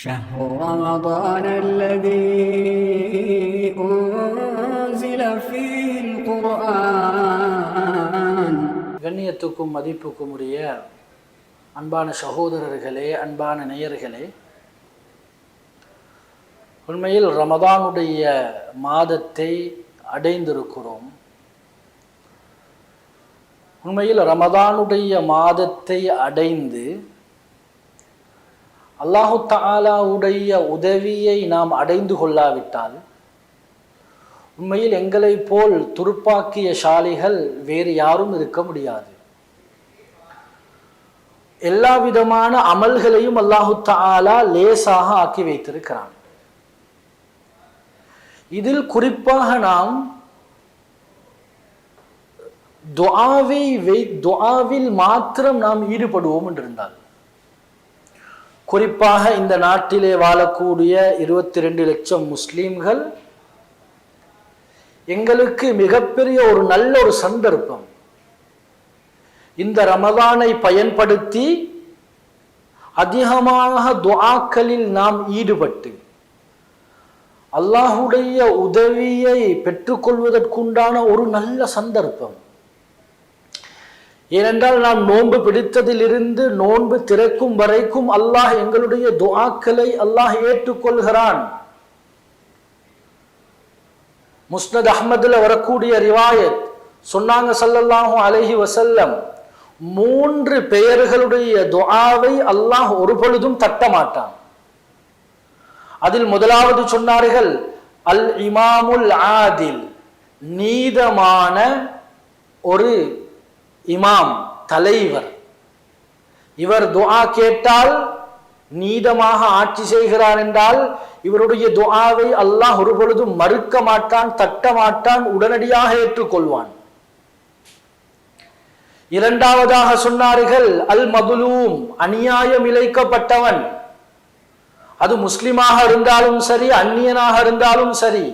شهر رمضان الذي أنزل فيه القرآن கண்ணியத்துக்கும் மதிப்புக்கும் உரிய அன்பான சகோதரர்களே அன்பான நேயர்களே உண்மையில் ரமதானுடைய மாதத்தை அடைந்திருக்கிறோம் உண்மையில் ரமதானுடைய மாதத்தை அடைந்து அல்லாஹு தாலாவுடைய உதவியை நாம் அடைந்து கொள்ளாவிட்டால் உண்மையில் எங்களை போல் துருப்பாக்கிய சாலைகள் வேறு யாரும் இருக்க முடியாது. எல்லா விதமான அமல்களையும் அல்லாஹு தாலா லேசாக ஆக்கி வைத்திருக்கிறான். இதில் குறிப்பாக நாம் துவாவை வை துவாவில் மாத்திரம் நாம் ஈடுபடுவோம் என்றிருந்தால் குறிப்பாக இந்த நாட்டிலே வாழக்கூடிய இருபத்தி ரெண்டு லட்சம் முஸ்லீம்கள் எங்களுக்கு மிகப்பெரிய ஒரு நல்ல ஒரு சந்தர்ப்பம். இந்த ரமதானை பயன்படுத்தி அதிகமாக துவாக்களில் நாம் ஈடுபட்டு அல்லாஹுடைய உதவியை பெற்றுக்கொள்வதற்குண்டான ஒரு நல்ல சந்தர்ப்பம். ஏனென்றால் நாம் நோன்பு பிடித்ததிலிருந்து நோன்பு திறக்கும் வரைக்கும் அல்லாஹ் எங்களுடைய துவாக்களை அல்லாஹ் ஏற்றுக்கொள்கிறான். முஸ்னத் அஹமதுல வரக்கூடிய ரிவாயத் சொன்னாங்க சல்லல்லாஹும் அலஹி வசல்லம் மூன்று பெயர்களுடைய துஆவை அல்லாஹ் ஒரு பொழுதும் தட்ட மாட்டான். அதில் முதலாவது சொன்னார்கள் அல் இமாமுல் ஆதில் நீதமான ஒரு இமாம் தலைவர். இவர் துஆ கேட்டால் நீதமாக ஆட்சி செய்கிறார் என்றால் இவருடைய துஆவை அல்லாஹ் ஒரு பொழுதும் மறுக்க மாட்டான் தட்ட மாட்டான் உடனடியாக ஏற்றுக்கொள்வான். இரண்டாவதாக சொன்னார்கள் அல் மதுலூம் அநியாயம் இழைக்கப்பட்டவன். அது முஸ்லிமாக இருந்தாலும் சரி அந்நியனாக இருந்தாலும் சரி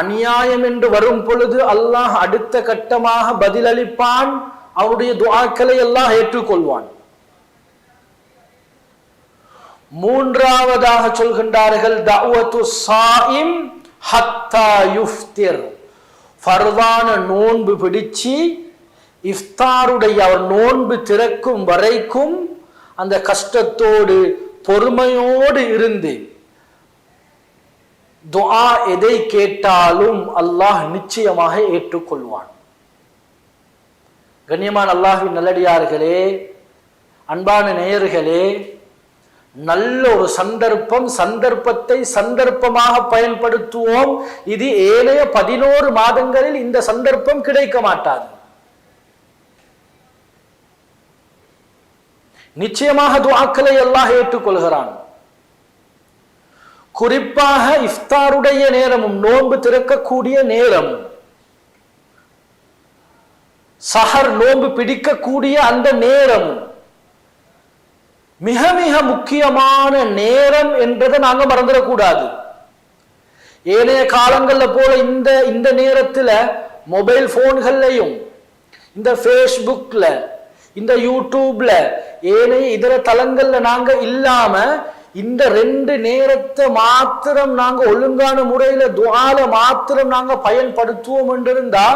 அநியாயம் என்று வரும் பொழுது அல்லாஹ் அடுத்த கட்டமாக பதிலளிப்பான் அவருடைய துவாக்களை எல்லாம் ஏற்றுக்கொள்வான். மூன்றாவதாக சொல்கின்றார்கள் தஅவத்து சாயிம் ஹத்தா யுஃப்திர். ஃபர்தான நோன்பு பிடிச்சு இஃப்தாருடைய அவர் நோன்பு திறக்கும் வரைக்கும் அந்த கஷ்டத்தோடு பொறுமையோடு இருந்து துஆ எதை கேட்டாலும் அல்லாஹ் நிச்சயமாக ஏற்றுக்கொள்வான். கண்ணியமான அல்லாஹின் நல்லடியார்களே அன்பான நேயர்களே நல்ல ஒரு சந்தர்ப்பம் சந்தர்ப்பத்தை சந்தர்ப்பமாக பயன்படுத்துவோம். இது ஏனைய பதினோரு மாதங்களில் இந்த சந்தர்ப்பம் கிடைக்க மாட்டாது. நிச்சயமாக துவாக்களை எல்லாம் ஏற்றுக்கொள்கிறான். குறிப்பாக இஃப்தாருடைய நேரமும் நோன்பு திறக்கக்கூடிய நேரம். சஹர் நோன்பு பிடிக்கக்கூடிய அந்த நேரம். மிக மிக முக்கியமான நேரம் என்றதை நாங்க மறந்துடக்கூடாது. ஏனைய காலங்களில் போல இந்த இந்த நேரத்துல மொபைல் போன்கள்லையும் இந்த ஃபேஸ்புக்ல இந்த யூடியூப்ல ஏனைய இதர தளங்கள்ல நாங்க இல்லாம இந்த ரெண்டு நேரத்தை மாத்திரம் நாங்க ஒழுங்கான முறையில துவால மாத்திரம் நாங்க பயன்படுத்துவோம் என்றிருந்தா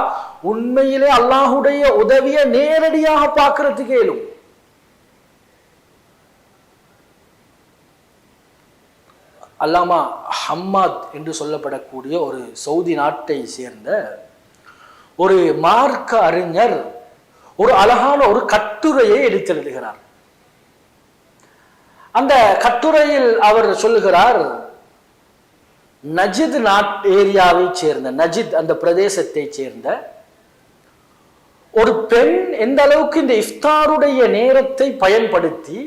உண்மையிலே அல்லாஹுடைய உதவியை நேரடியாக பார்க்கறதுக்கு இயலும் அல்லாமா ஹம்மாத் என்று சொல்லப்படக்கூடிய ஒரு சவுதி நாட்டை சேர்ந்த ஒரு மார்க்க அறிஞர் ஒரு அழகான ஒரு கட்டுரையை எடுத்தெழுதுகிறார் அந்த கட்டுரையில் அவர் சொல்லுகிறார் நஜித் நாட் ஏரியாவை சேர்ந்த நஜித் அந்த பிரதேசத்தை சேர்ந்த ஒரு பெண் எந்த அளவுக்கு இந்த இஃப்தாருடைய நேரத்தை பயன்படுத்தி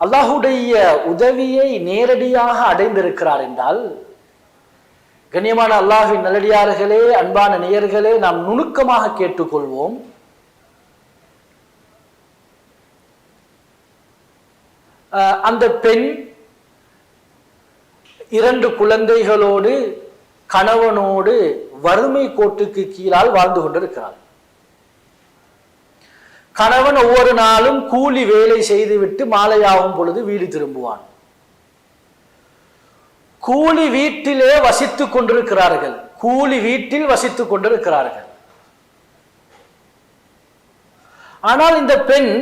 அல்லாஹுடைய உதவியை நேரடியாக அடைந்திருக்கிறார் என்றால் கண்ணியமான அல்லாஹின் நல்லடியார்களே அன்பான நேயர்களே நாம் நுணுக்கமாக கேட்டுக்கொள்வோம். அந்த பெண் இரண்டு குழந்தைகளோடு கணவனோடு வறுமை கோட்டுக்கு கீழால் வாழ்ந்து கொண்டிருக்கிறாள். கணவன் ஒவ்வொரு நாளும் கூலி வேலை செய்துவிட்டு மாலையாகும் பொழுது வீடு திரும்புவான். கூலி வீட்டிலே வசித்துக் கொண்டிருக்கிறார்கள். கூலி வீட்டில் வசித்துக் கொண்டிருக்கிறார்கள். ஆனால் இந்த பெண்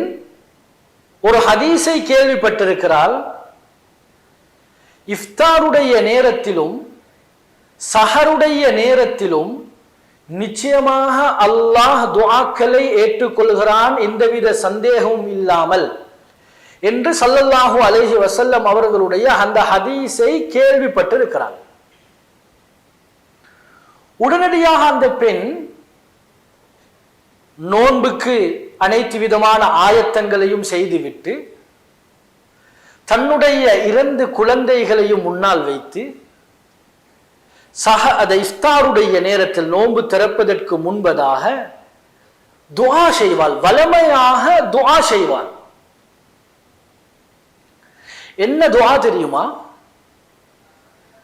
ஒரு ஹதீஸை கேள்விப்பட்டிருக்கிறாள் இஃப்தாருடைய நேரத்திலும் சஹருடைய நேரத்திலும் நிச்சயமாக அல்லாஹ் துவாக்களை ஏற்றுக்கொள்கிறான் எந்தவித சந்தேகமும் இல்லாமல். என்று சல்லல்லாஹு அலைஹி வசல்லம் அவர்களுடைய அந்த ஹதீஸை கேள்விப்பட்டிருக்கிறார். உடனடியாக அந்த பெண் நோன்புக்கு அனைத்து விதமான ஆயத்தங்களையும் செய்துவிட்டு தன்னுடைய இரண்டு குழந்தைகளையும் முன்னால் வைத்து சக அதை இஃப்தாருடைய நேரத்தில் நோன்பு திறப்பதற்கு முன்பதாக துவா செய்வாள். வளமையாக துவா செய்வாள். என்ன துவா தெரியுமா?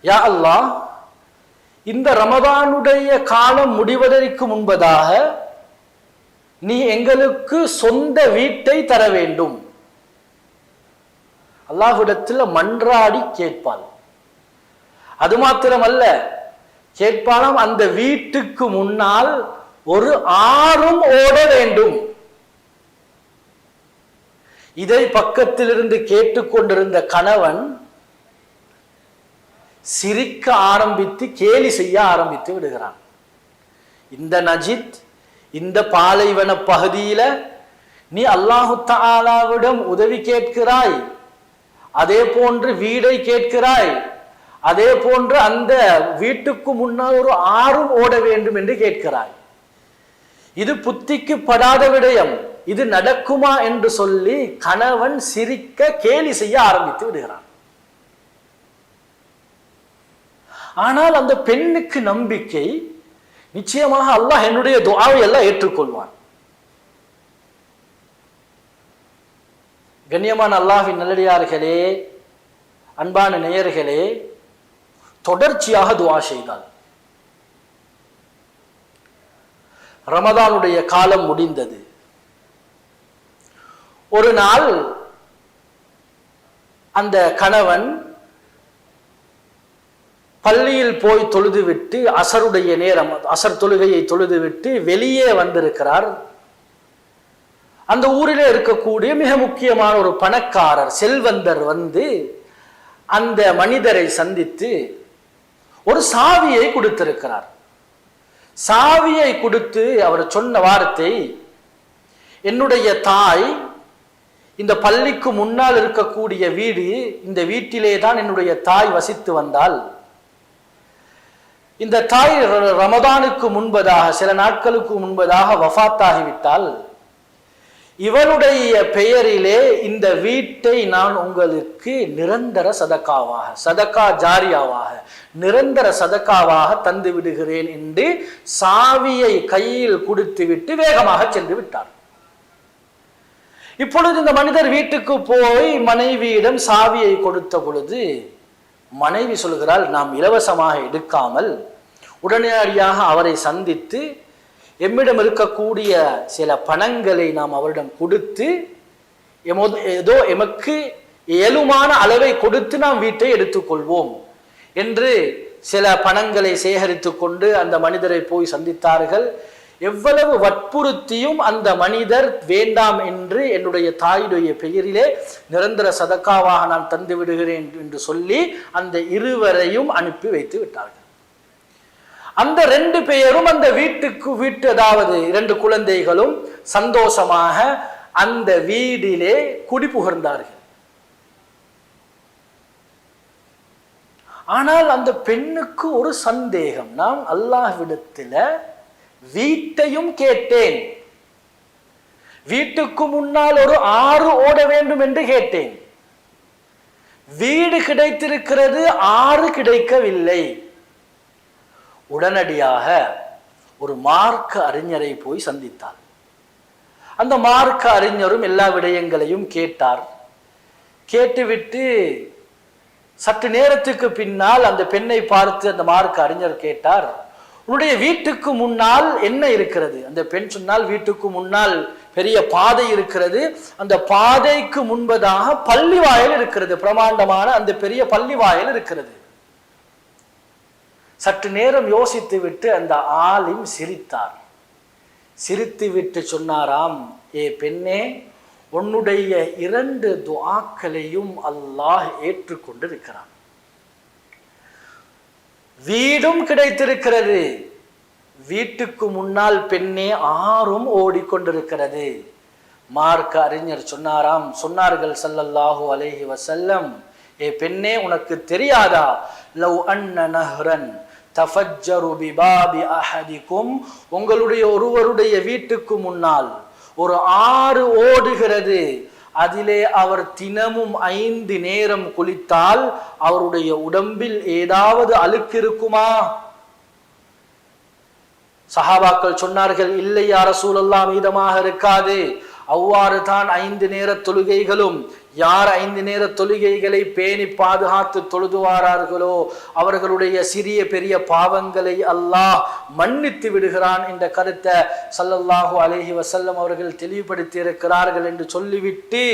யா அல்லாஹ் இந்த ரமதானுடைய காலம் முடிவதற்கு முன்பதாக நீ எங்களுக்கு சொந்த வீட்டை தர வேண்டும். அல்லாஹுடத்தில் மன்றாடி கேட்பாள் அது மாத்திரமல்ல கேட்பாலும் அந்த வீட்டுக்கு முன்னால் ஒரு ஆறும் ஓட வேண்டும். இதை பக்கத்திலிருந்து கேட்டுக்கொண்டிருந்த கணவன் சிரிக்க ஆரம்பித்து கேலி செய்ய ஆரம்பித்து விடுகிறான். இந்த நஜித் இந்த பாலைவன பகுதியில நீ அல்லாஹு தாலாவிடம் உதவி கேட்கிறாய். அதே போன்று வீடை கேட்கிறாய். அதே போன்று அந்த வீட்டுக்கு முன்னால் ஒரு ஆறும் ஓட வேண்டும் என்று கேட்கிறாய். இது புத்திக்கு படாத விடயம். இது நடக்குமா என்று சொல்லி கணவன் சிரிக்க கேலி செய்ய ஆரம்பித்து விடுகிறான். ஆனால் அந்த பெண்ணுக்கு நம்பிக்கை நிச்சயமாக அல்லாஹ் என்னுடைய துவாவை எல்லாம் ஏற்றுக்கொள்வான். கண்ணியமான அல்லாஹின் நல்லடியார்களே அன்பான நேயர்களே தொடர்ச்சியாக துவா செய்தால். ரமதானுடைய காலம் முடிந்தது. ஒரு நாள் அந்த கணவன் பள்ளியில் போய் தொழுதுவிட்டு அசருடைய நேரம் அசர் தொழுகையை தொழுதுவிட்டு வெளியே வந்திருக்கிறார். அந்த ஊரிலே இருக்கக்கூடிய மிக முக்கியமான ஒரு பணக்காரர் செல்வந்தர் வந்து அந்த மனிதரை சந்தித்து ஒரு சாவியை கொடுத்திருக்கிறார். சாவியை கொடுத்து அவர் சொன்ன வார்த்தை என்னுடைய தாய் இந்த பள்ளிக்கு முன்னால் இருக்கக்கூடிய வீடு இந்த வீட்டிலே தான் என்னுடைய தாய் வசித்து வந்தால் இந்த தாய் ர- ரமதானுக்கு முன்பதாக சில நாட்களுக்கு முன்பதாக வஃபாத்தாகிவிட்டால் இவனுடைய பெயரிலே இந்த வீட்டை நான் உங்களுக்கு நிரந்தர சதக்காவாக சதக்கா ஜாரியாவாக நிரந்தர சதக்காவாக தந்து விடுகிறேன் என்று சாவியை கையில் கொடுத்துவிட்டு வேகமாக சென்று விட்டார் இப்பொழுது இந்த மனிதர் வீட்டுக்கு போய் மனைவியிடம் சாவியை கொடுத்த பொழுது மனைவி சொல்கிறாள் நாம் இலவசமாக எடுக்காமல் உடனடியாக அவரை சந்தித்து எம்மிடம் இருக்கக்கூடிய சில பணங்களை நாம் அவரிடம் கொடுத்து எமோ- ஏதோ எமக்கு இயலுமான அளவை கொடுத்து நாம் வீட்டை எடுத்துக்கொள்வோம் என்று சில பணங்களை சேகரித்து கொண்டு அந்த மனிதரை போய் சந்தித்தார்கள். எவ்வளவு வற்புறுத்தியும் அந்த மனிதர் வேண்டாம் என்று என்னுடைய தாயுடைய பெயரிலே நிரந்தர சதக்காவாக நான் தந்து விடுகிறேன் என்று சொல்லி அந்த இருவரையும் அனுப்பி வைத்து விட்டார்கள். அந்த ரெண்டு பேரும் அந்த வீட்டுக்கு வீட்டு அதாவது இரண்டு குழந்தைகளும் சந்தோஷமாக அந்த வீடிலே குடிபுகர்ந்தார்கள். ஆனால் அந்த பெண்ணுக்கு ஒரு சந்தேகம். நான் அல்லாஹ்விடத்துல வீட்டையும் கேட்டேன். வீட்டுக்கு முன்னால் ஒரு ஆறு ஓட வேண்டும் என்று கேட்டேன். வீடு கிடைத்திருக்கிறது ஆறு கிடைக்கவில்லை. உடனடியாக ஒரு மார்க்க அறிஞரை போய் சந்தித்தார். அந்த மார்க்க அறிஞரும் எல்லா விடயங்களையும் கேட்டார். கேட்டுவிட்டு சற்று நேரத்துக்கு பின்னால் அந்த பெண்ணை பார்த்து அந்த மார்க்க அறிஞர் கேட்டார் உன்னுடைய வீட்டுக்கு முன்னால் என்ன இருக்கிறது? அந்த பெண் சொன்னால் வீட்டுக்கு முன்னால் பெரிய பாதை இருக்கிறது. அந்த பாதைக்கு முன்பதாக பள்ளி வாயில் இருக்கிறது. பிரமாண்டமான அந்த பெரிய பள்ளி வாயில் இருக்கிறது. சற்று நேரம் யோசித்து விட்டு அந்த ஆலிம் சிரித்தார். சிரித்து விட்டு சொன்னாராம் ஏ பெண்ணே உன்னுடைய இரண்டு துவாக்களையும் அல்லாஹ் ஏற்றுக்கொண்டிருக்கிறான். வீடும் கிடைத்திருக்கிறது. வீட்டுக்கு முன்னால் பெண்ணே ஆறும் ஓடிக்கொண்டிருக்கிறது. மார்க்க அறிஞர் சொன்னாராம் சொன்னார்கள் சல்லல்லாஹு அலேஹி வசல்லம் ஏ பெண்ணே உனக்கு தெரியாதா? லவ் அன்ன நஹ்ரன் தஃபஜ்ஜரு பிபாபி அஹதிக்கும் உங்களுடைய ஒருவருடைய வீட்டுக்கு முன்னால் ஒரு ஆறு ஓடுகிறது. அதிலே அவர் தினமும் ஐந்து நேரம் குளித்தால் அவருடைய உடம்பில் ஏதாவது அழுக்கு இருக்குமா? சஹாபாக்கள் சொன்னார்கள் இல்லை யார சூழல்லாம் மீதமாக இருக்காது. அவ்வாறு தான் ஐந்து நேர தொழுகைகளும் யார் ஐந்து நேர தொழுகைகளை பேணி பாதுகாத்து தொழுதுவாரார்களோ அவர்களுடைய சிறிய பெரிய பாவங்களை அல்லாஹ் மன்னித்து விடுகிறான் என்ற கருத்தை சல்லல்லாஹு அலைஹி வசல்லம் அவர்கள் தெளிவுபடுத்தி இருக்கிறார்கள் என்று சொல்லிவிட்டு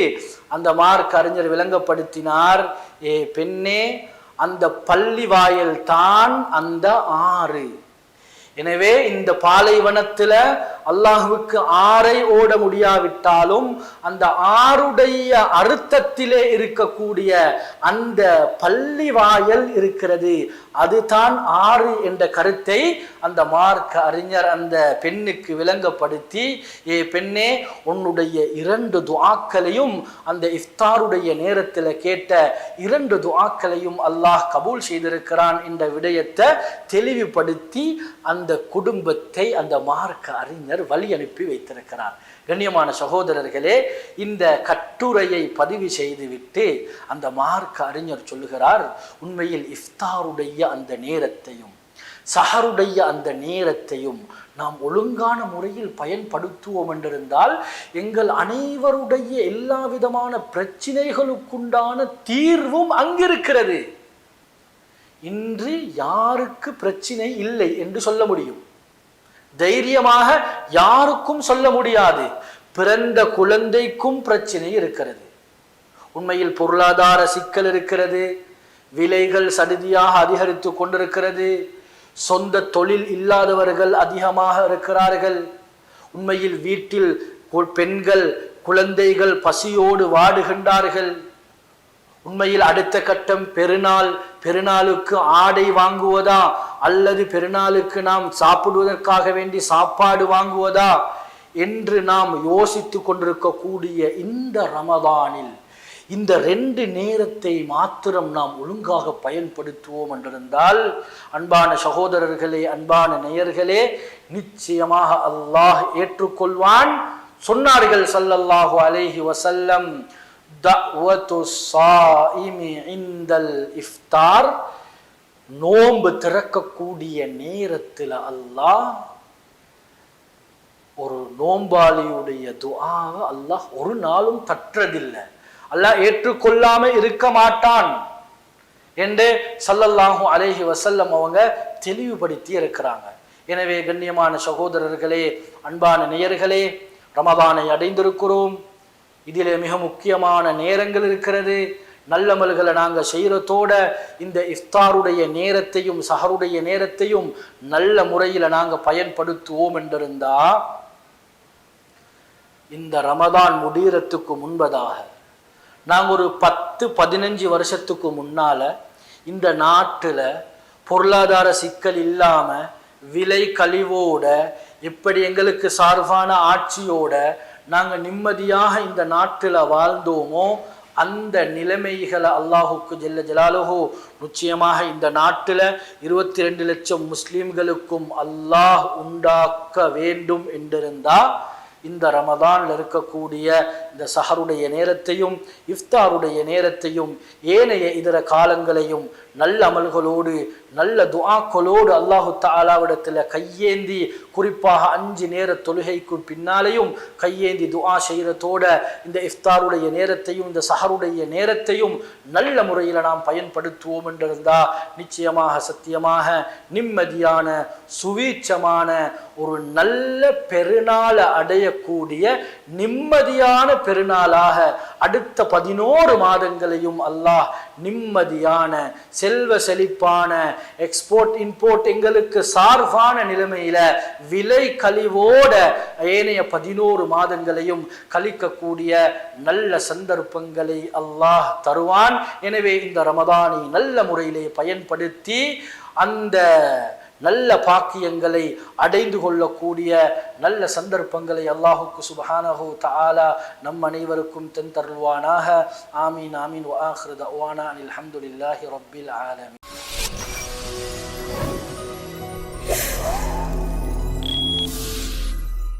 அந்த மார்க் அறிஞர் விளங்கப்படுத்தினார் ஏ பெண்ணே அந்த பள்ளி வாயில் தான் அந்த ஆறு. எனவே இந்த பாலைவனத்துல அல்லாஹுவுக்கு ஆறை ஓட முடியாவிட்டாலும் அந்த ஆறுடைய அர்த்தத்திலே இருக்கக்கூடிய அந்த பள்ளி வாயல் இருக்கிறது. அதுதான் ஆறு என்ற கருத்தை அந்த மார்க்க அறிஞர் அந்த பெண்ணுக்கு விளங்கப்படுத்தி ஏ பெண்ணே உன்னுடைய இரண்டு துவாக்களையும் அந்த இஃப்தாருடைய நேரத்தில் கேட்ட இரண்டு துவாக்களையும் அல்லாஹ் கபூல் செய்திருக்கிறான் என்ற விடயத்தை தெளிவுபடுத்தி அந்த குடும்பத்தை அந்த மார்க்க அறிஞர் வழி அனுப்பி வைத்திருக்கிறார். கண்ணியமான சகோதரர்களே இந்த கட்டுரையை பதிவு செய்துவிட்டு அந்த மார்க்க அறிஞர் சொல்லுகிறார் உண்மையில் இஃப்தாருடைய அந்த நேரத்தையும் சஹருடைய அந்த நேரத்தையும் நாம் ஒழுங்கான முறையில் பயன்படுத்துவோம் என்றிருந்தால் எங்கள் அனைவருடைய எல்லா விதமான பிரச்சினைகளுக்குண்டான தீர்வும் அங்கிருக்கிறது. இன்று யாருக்கு பிரச்சினை இல்லை என்று சொல்ல முடியும். தைரியமாக யாருக்கும் சொல்ல முடியாது. பிறந்த குழந்தைக்கும் பிரச்சனை இருக்கிறது. உண்மையில் பொருளாதார சிக்கல் இருக்கிறது. விலைகள் சடுதியாக அதிகரித்து கொண்டிருக்கிறது. சொந்த தொழில் இல்லாதவர்கள் அதிகமாக இருக்கிறார்கள். உண்மையில் வீட்டில் பெண்கள் குழந்தைகள் பசியோடு வாடுகின்றார்கள். உண்மையில் அடுத்த கட்டம் பெருநாள் பெருநாளுக்கு ஆடை வாங்குவதா? அல்லது பெருநாளுக்கு நாம் சாப்பிடுவதற்காக வேண்டி சாப்பாடு வாங்குவதா? என்று நாம் யோசித்து கொண்டிருக்கக்கூடிய இந்த ரமதானில் இந்த ரெண்டு நேரத்தை மாத்திரம் நாம் ஒழுங்காக பயன்படுத்துவோம் என்றிருந்தால் அன்பான சகோதரர்களே அன்பான நேயர்களே நிச்சயமாக அல்லாஹ் ஏற்றுக்கொள்வான். சொன்னார்கள் சல்லல்லாஹு அலைஹி வசல்லம் இஃப்தார். நோன்பு திறக்கக்கூடிய நேரத்தில் அல்லாஹ் ஒரு நோம்பாளியுடைய துஆவை அல்லாஹ் ஒரு நாளும் தற்றதில்லை. அல்லாஹ் ஏற்றுக்கொள்ளாம இருக்க மாட்டான் என்று சல்லல்லாஹும் அலேஹி வசல்லம் அவங்க தெளிவுபடுத்தி இருக்கிறாங்க. எனவே கண்ணியமான சகோதரர்களே அன்பான நேயர்களே ரமதானை அடைந்திருக்கிறோம். இதிலே மிக முக்கியமான நேரங்கள் இருக்கிறது. நல்லமல்களை நாங்கள் செய்கிறதோட இந்த இஃப்தாருடைய நேரத்தையும் சஹருடைய நேரத்தையும் நல்ல முறையில் நாங்கள் பயன்படுத்துவோம் என்றிருந்தா இந்த ரமதான் முடிகிறதுக்கு முன்பதாக நாங்கள் ஒரு பத்து பதினஞ்சு வருஷத்துக்கு முன்னால் இந்த நாட்டில் பொருளாதார சிக்கல் இல்லாமல் விலை கழிவோட எப்படி எங்களுக்கு சார்பான ஆட்சியோட நாங்கள் நிம்மதியாக இந்த நாட்டில் வாழ்ந்தோமோ அந்த நிலைமைகளை அல்லாஹுக்கு ஜெல்ல ஜலாலுஹு நிச்சயமாக இந்த நாட்டில் இருபத்தி ரெண்டு லட்சம் முஸ்லீம்களுக்கும் அல்லாஹ் உண்டாக்க வேண்டும் என்றிருந்தா இந்த ரமதானில் இருக்கக்கூடிய இந்த சஹருடைய நேரத்தையும் இஃப்தாருடைய நேரத்தையும் ஏனைய இதர காலங்களையும் நல்ல அமல்களோடு நல்ல துஆக்களோடு அல்லாஹு தாலாவிடத்தில் கையேந்தி குறிப்பாக அஞ்சு நேர தொழுகைக்கு பின்னாலேயும் கையேந்தி துஆ செய்கிறதோட இந்த இஃப்தாருடைய நேரத்தையும் இந்த சஹருடைய நேரத்தையும் நல்ல முறையில் நாம் பயன்படுத்துவோம் என்றிருந்தா நிச்சயமாக சத்தியமாக நிம்மதியான சுவீட்சமான ஒரு நல்ல பெருநாளை அடையக்கூடிய நிம்மதியான பெருநாளாக அடுத்த பதினோரு மாதங்களையும் அல்லாஹ் நிம்மதியான செல்வ செழிப்பான எக்ஸ்போர்ட் இம்போர்ட் எங்களுக்கு சார்பான நிலைமையில விலை கழிவோட ஏனைய பதினோரு மாதங்களையும் கழிக்கக்கூடிய நல்ல சந்தர்ப்பங்களை அல்லாஹ் தருவான். எனவே இந்த ரமதானை நல்ல முறையிலே பயன்படுத்தி அந்த நல்ல பாக்கியங்களை அடைந்து கொள்ளக்கூடிய நல்ல சந்தர்ப்பங்களை அல்லாஹுக்கு சுபஹானஹு தாலா நம் அனைவருக்கும் தென் தருள்வானாக ஆமீன். ஆமீன் வஆஹிரு தஅவானா அனில் ஹம்துலில்லாஹி ரப்பில்